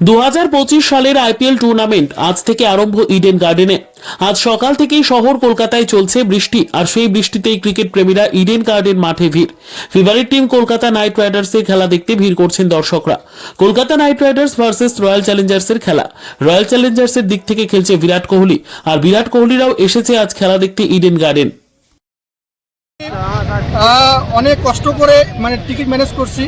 দু হাজার পঁচিশ সালের আইপিএল টুর্নামেন্ট আজ থেকে আরম্ভ ইডেন গার্ডেনে। আজ সকাল থেকেই শহর কলকাতায় চলছে বৃষ্টি, আর সেই বৃষ্টিতেই ক্রিকেট প্রেমীরা ইডেন গার্ডেন মাঠে ভিড়। ফেভারিট টিম কলকাতা নাইট রাইডার্সের খেলা দেখতে ভিড় করছেন দর্শকরা। Kolkata Knight Riders versus Royal চ্যালেঞ্জার্সের খেলা। রয়্যাল চ্যালেঞ্জার্সের দিক থেকে খেলছে বিরাট কোহলি, আর বিরাট কোহলিরাও এসেছে আজ খেলা দেখতে ইডেন গার্ডেন। অনেক কষ্ট করে মানে টিকিট ম্যানেজ করছি।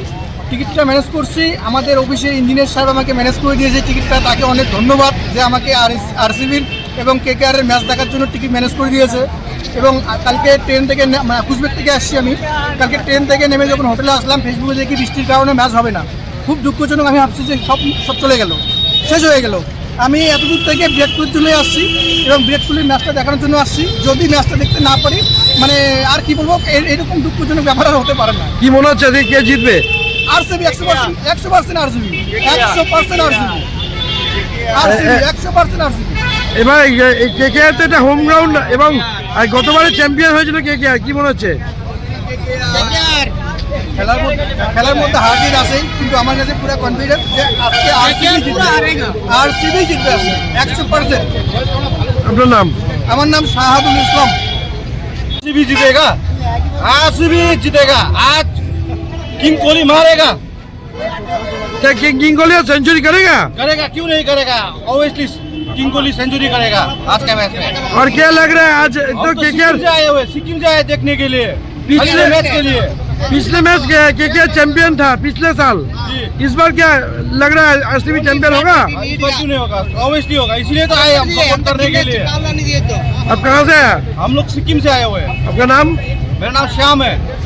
টিকিটটা ম্যানেজ করছি। আমাদের অফিসের ইঞ্জিনিয়ার সাহেব আমাকে ম্যানেজ করে দিয়েছে টিকিটটা। তাকে অনেক ধন্যবাদ যে আমাকে আর আরসিবির এবং কে এর ম্যাচ দেখার জন্য টিকিট ম্যানেজ করে দিয়েছে। এবং কালকে ট্রেন থেকে মানে কুচবিহার থেকে আসছি আমি। কালকে ট্রেন থেকে নেমে যখন হোটেলে আসলাম ফেসবুকে দেখি বৃষ্টির কারণে ম্যাচ হবে না। খুব দুঃখজনক, আমি ভাবছি যে সব সব চলে গেল। শেষ হয়ে গেল। আমি এতদূর থেকে বিরাটপুর চলে আসছি এবং বিরাটপুরের ম্যাচটা দেখানোর জন্য আসছি। যদি ম্যাচটা দেখতে না পারি মানে আর কি বলব এরকম দুঃখজনক ব্যাপার আর হতে পারে না। কি মনে হচ্ছে কে জিতবে? RCB 100% RCB 100% RCB. এবার তো হোম গ্রাউন্ড এবং গতবারে চ্যাম্পিয়ন হয়েছিল কি মনে হচ্ছে? খেলার মধ্যে খেলার মধ্যে কিন্তু আমার কাছে পুরো কনফিডেন্স নাম? আমার নাম শাহাদুল ইসলাম। আরসিবি জিতেগা আরসিবি জিতেগা আর किंग कोहली मारेगा। क्या किंग किंग कोहली सेंचुरी करेगा? करेगा क्यों नहीं करेगा? ऑब्वियसली किंग कोहली सेंचुरी करेगा आज के मैच में। और क्या लग रहा है आज तो तो सिक्किम से आए हुए सिक्किम से आए देखने के लिए पिछले- मैच के लिए। पिछले मैच के के के चैंपियन था पिछले साल। इस बार क्या लग रहा है आरसीबी चैंपियन होगा? इस बार क्यों नहीं होगा? ऑब्वियसली होगा इसलिए तो आए हम सपोर्ट करने के लिए। आप कहाँ से हैं हम लोग सिक्किम से आए हुए हैं। आपका नाम? मेरा नाम श्याम है।